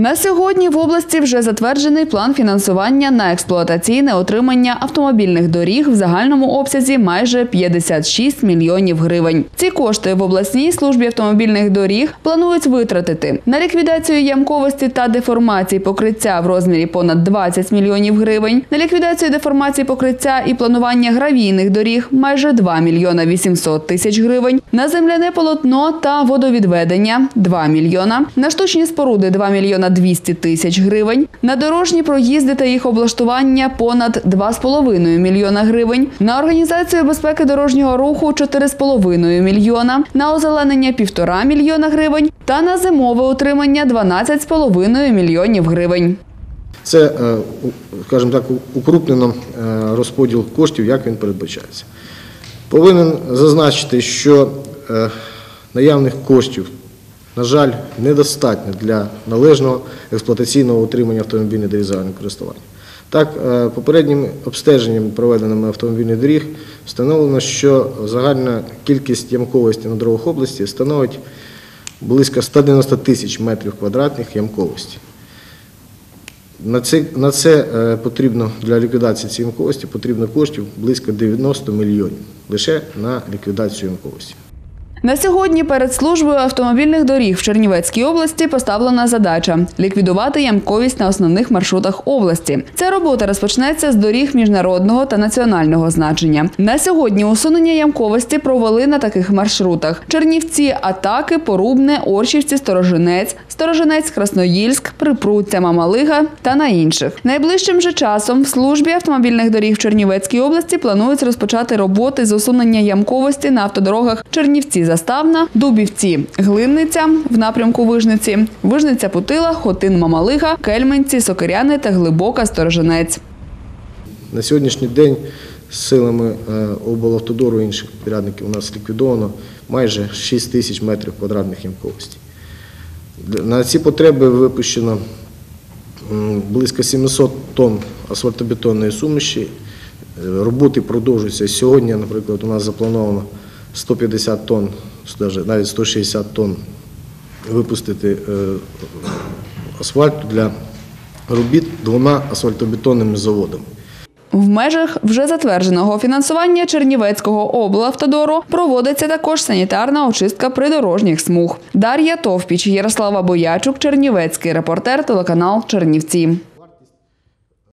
На сьогодні в області вже затверджений план фінансування на експлуатаційне отримання автомобільних доріг в загальному обсязі майже 56 мільйонів гривень. Ці кошти в обласній службі автомобільних доріг планують витратити на ліквідацію ямковості та деформації покриття в розмірі понад 20 мільйонів гривень, на ліквідацію деформації покриття і планування гравійних доріг майже 2 мільйона 800 тисяч гривень, на земляне полотно та водовідведення 2 мільйона, на штучні споруди 2 мільйона 200 тисяч гривень, на дорожні проїзди та їх облаштування понад 2,5 мільйона гривень, на організацію безпеки дорожнього руху 4,5 мільйона, на озеленення 1,5 мільйона гривень та на зимове утримання 12,5 мільйонів гривень. Це, е, скажімо так, укрупнено е, розподіл коштів, як він передбачається. Повинен зазначити, що е, наявних коштів, на жаль, недостатньо для належного експлуатаційного утримання автомобільних доріг користування. Так, е, попереднім обстеженням, проведеними автомобільних доріг, встановлено, що загальна кількість ямковості на дорогах області становить близько 190 тисяч метрів квадратних ямковості. На це, на це е, потрібно для ліквідації цієї ямковості потрібно коштів близько 90 мільйонів лише на ліквідацію ямковості. На сьогодні перед службою автомобільних доріг в Чернівецькій області поставлена задача ліквідувати ямковість на основних маршрутах області. Ця робота розпочнеться з доріг міжнародного та національного значення. На сьогодні усунення ямковості провели на таких маршрутах: Чернівці, Атаки, Порубне, Оршівці, Сторожинець, Сторожинець, Красноїльськ, Припруття, Мамалига та на інших. Найближчим же часом в службі автомобільних доріг в Чернівецькій області планують розпочати роботи з усунення ямковості на автодорогах Чернівці Заставна, Дубівці, Глинниця в напрямку Вижниці, Вижниця Путила, Хотин Мамалига, Кельменці, Сокиряни та Глибока Сторожинець. На сьогоднішній день силами е, облавтодору і інших підрядників у нас ліквідовано майже 6 тисяч метрів квадратних ямковості. На ці потреби випущено близько 700 тонн асфальтобетонної суміші. Е, Роботи продовжуються. Сьогодні, наприклад, у нас заплановано 150 тонн, навіть 160 тонн випустити е, асфальту для робіт двома асфальтобетонними заводами. В межах вже затвердженого фінансування Чернівецького облавтодору проводиться також санітарна очистка придорожніх смуг. Дар'я Товпіч, Ярослава Боячук, Чернівецький репортер, телеканал Чернівці.